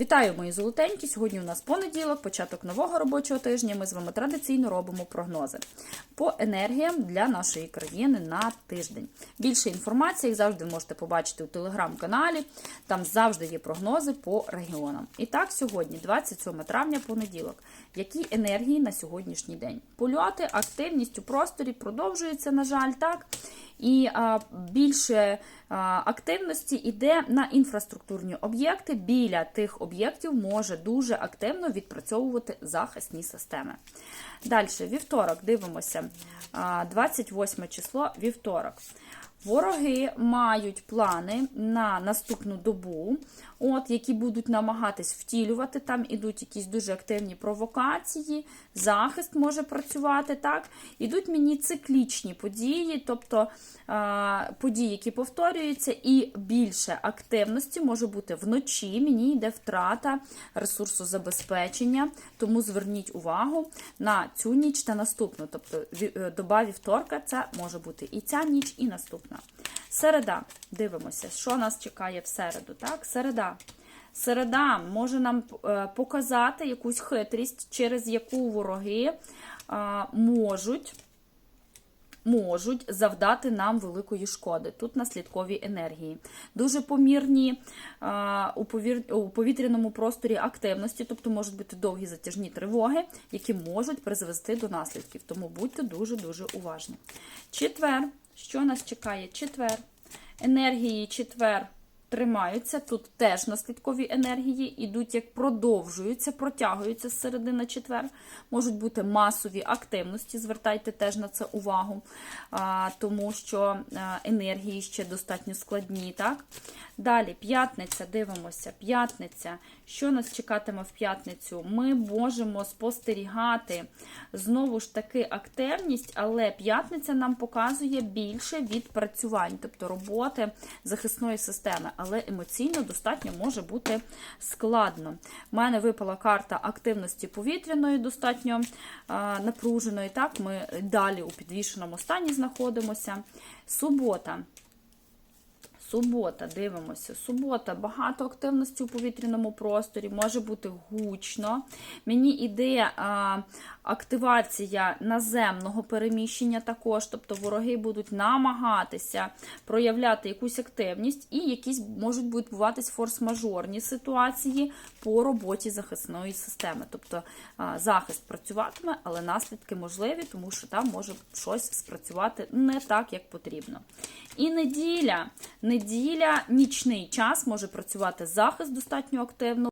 Вітаю, мої золотенькі! Сьогодні у нас понеділок, початок нового робочого тижня. Ми з вами традиційно робимо прогнози по енергіям для нашої країни на тиждень. Більше інформації, завжди, можете побачити у телеграм-каналі. Там завжди є прогнози по регіонам. І так, сьогодні, 27 травня, понеділок. Які енергії на сьогоднішній день? Польоти, активність у просторі продовжується, на жаль, так. І більше активності йде на інфраструктурні об'єкти. Біля тих об'єктів може дуже активно відпрацьовувати захисні системи. Далі, вівторок, дивимося, а, 28 число вівторок. Вороги мають плани на наступну добу, от, які будуть намагатись втілювати. Там ідуть якісь дуже активні провокації, захист може працювати. так. Ідуть мені циклічні події, тобто події, які повторюються, і більше активності може бути вночі. Мені йде втрата ресурсозабезпечення, тому зверніть увагу на цю ніч та наступну. Тобто е, доба вівторка це може бути і ця ніч, і наступна. Середа. Дивимося, що нас чекає в середу. Так, середа. Середа може нам е, показати якусь хитрість, через яку вороги е, можуть можуть завдати нам великої шкоди. Тут наслідкові енергії. Дуже помірні а, у, повір... у повітряному просторі активності, тобто можуть бути довгі затяжні тривоги, які можуть призвести до наслідків. Тому будьте дуже-дуже уважні. Четвер. Що нас чекає? Четвер. Енергії четвер тримаються. Тут теж наслідкові енергії йдуть, як продовжуються, протягуються з середини четвер. Можуть бути масові активності, звертайте теж на це увагу, тому що а, енергії ще достатньо складні. Так? Далі, п'ятниця, дивимося, п'ятниця. Що нас чекатиме в п'ятницю? Ми можемо спостерігати знову ж таки активність, але п'ятниця нам показує більше відпрацювань, тобто роботи захисної системи, але емоційно достатньо може бути складно. У мене випала карта активності повітряної, достатньо напруженої. Так, ми далі у підвішеному стані знаходимося. Субота. Субота, дивимося. Субота, багато активності у повітряному просторі, може бути гучно. Мені іде а, активація наземного переміщення також, тобто вороги будуть намагатися проявляти якусь активність, і якісь можуть відбуватись форс-мажорні ситуації по роботі захисної системи. Тобто а, захист працюватиме, але наслідки можливі, тому що там може щось спрацювати не так, як потрібно. І неділя. Неділя, нічний час може працювати захист достатньо активно.